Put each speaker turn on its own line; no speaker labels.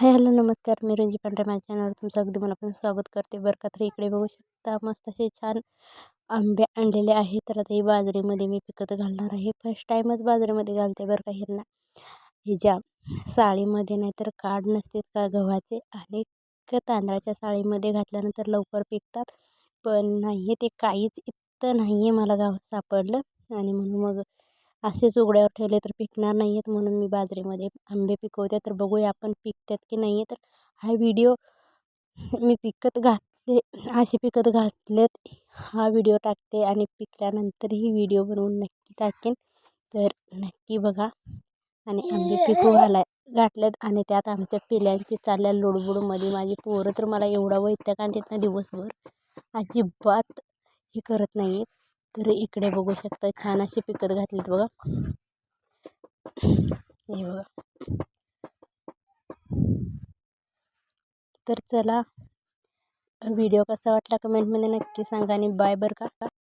Hi hello नमस्कार. मी रंजी पांढरे माझ्या चॅनलवर तुमचं अगदी मनापासून स्वागत करते. बरं का तर इकडे बघू शकता मस्त असे छान आंबे आणलेले आहेत. तर आता ही बाजरीमध्ये मी पिकत घालणार आहे. फर्स्ट टाईमच बाजरीमध्ये घालते बरं का ह्यांना. ज्या साळीमध्ये नाहीतर काढ नसते का गव्हाचे आणि तांदळाच्या साळीमध्ये घातल्यानंतर लवकर पिकतात. पण नाही ते काहीच इतकं नाही आहे मला गावात सापडलं. आणि म्हणून मग असेच उघड्यावर ठेवले तर पिकणार नाही आहेत म्हणून मी बाजरीमध्ये आंबे पिकवते. तर बघूया आपण पिकतात की नाही आहे तर हा व्हिडिओ मी पिकत घातले असे पिकत घातलेत हा व्हिडिओ टाकते आणि पिकल्यानंतरही व्हिडिओ बनवून नक्की टाकेन. तर नक्की बघा. आणि आंबे पिकू घालाय घातलेत आणि त्यात आमच्या पिल्यांची चालल्या लुडबुडमध्ये माझी पोरं तर मला एवढा वैताग आणतात ना दिवसभर. अजिबात हे करत नाही आहेत तर इकडे बघू शकता छान असे पिकत घातलेत बघा. हे बघा. तर चला व्हिडिओ कसा वाटला कमेंटमध्ये नक्की सांगा आणि बाय बरं का.